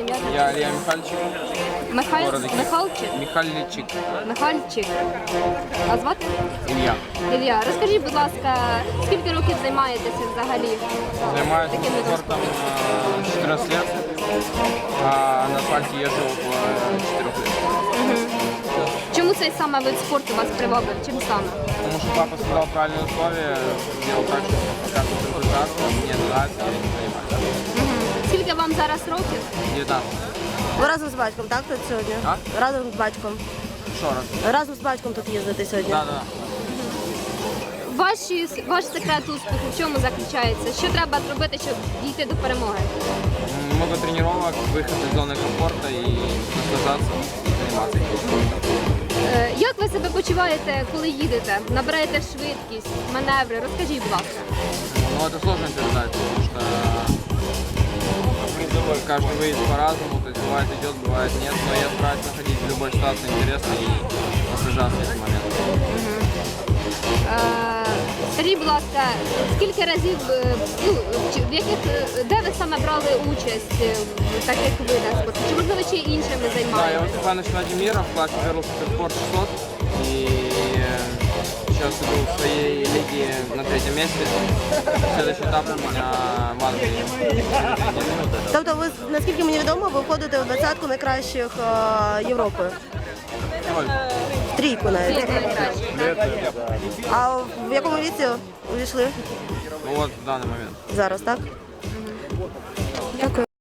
Ім'я Я Илья Михальчик, Михайль... Города Київ. Михайлчик? Михальчик Михайльчик. А звати? Илья. Ілля, розкажіть, будь ласка, скільки років займаєтеся взагалі? Занимаюсь Таким видом спортом э, 14 лет, а на асфальте езжу около 4 лет. Чому цей саме вид спорту вас привабив? Чим саме? Потому что папа создал правильные условия, сделал так, чтобы показывать результат, мне нравится, я этим занимаюсь. Скільки вам зараз років? 19. Ви разом з батьком, так, тут сьогодні? А? Разом з батьком. Что раз? Разом з батьком тут їздите сьогодні. Да, да. Ваші, ваш секрет успіху в чому заключається? Що треба зробити, щоб дійти до перемоги? М, Много тренировок, выход из зоны комфорта и наслаждаться, заниматься этим спортом. Е, Як ви себе почуваєте, коли їдете? Набираєте швидкість, маневри? Розкажіть, будь ласка. Ну, это сложно передать, потому что каждый выезд по-разному, то есть бывает идет, бывает нет, но я стараюсь находить в любой ситуации интересно и наслаждаться этим моментом. Е, Скажіть, будь ласка, скільки разів, е, ну, чи- в яких, е, де ви саме брали участь е, в таких видах спорту? Чи можливо ще іншими Да, я займаєтеся? выступаю на чемпионате мира в классе World Supersport 600 и э, сейчас иду в своей лиге на третьем месте. Следующий этап у меня в Англии. Тобто, ви наскільки мені відомо, ви входите в двадцятку найкращих е, Європи. Трійку навіть. А в якому віці увійшли? Ну, от в даний момент. Зараз, так? Дякую.